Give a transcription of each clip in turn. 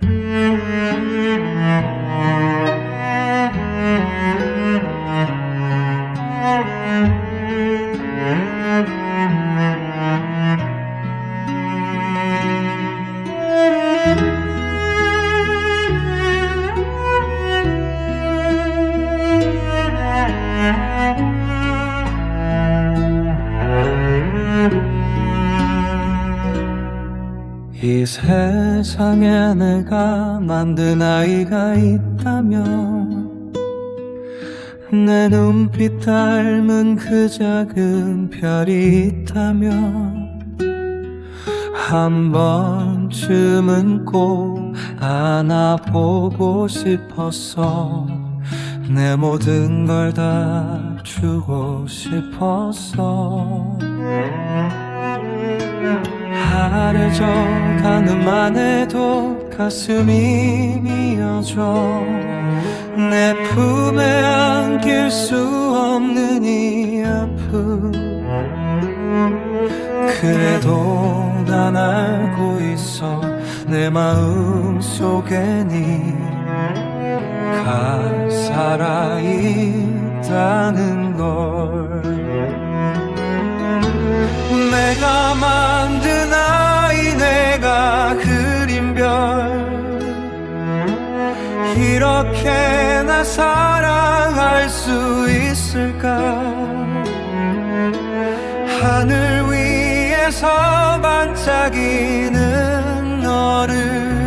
Música 이 세상에 내가 만든 아이가 있다면 내 눈빛 닮은 그 작은 별이 있다면 한 번쯤은 꼭 안아보고 싶었어 내 모든 걸 다 주고 싶었어 하려져 가는만 해도 가슴이 미어져. 내 품에 안길 수 없는 이 아픔. 그래도 난 알고 있어. 내 마음 속에니 가 살아있다는 이렇게 나 사랑할 수 있을까? 하늘 위에서 반짝이는 너를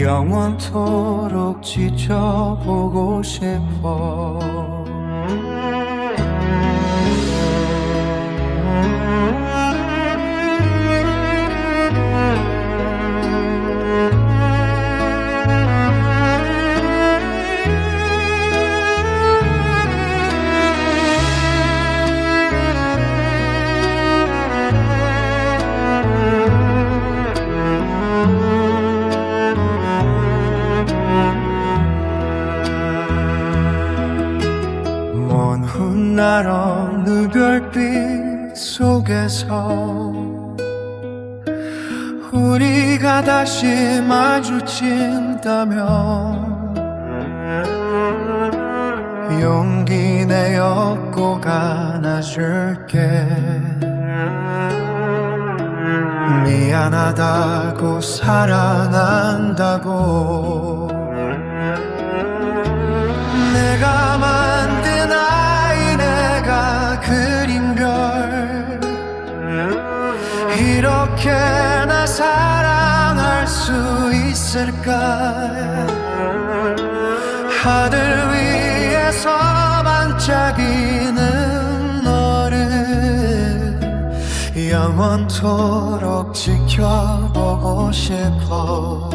영원토록 지켜보고 싶어 날 어느 별빛 속에서 우리가 다시 마주친다면 용기 내어 꼭 안아줄게. 미안하다고 사랑한다고 이렇게 나 사랑할 수 있을까 하늘 위에서 반짝이는 너를 영원토록 지켜보고 싶어.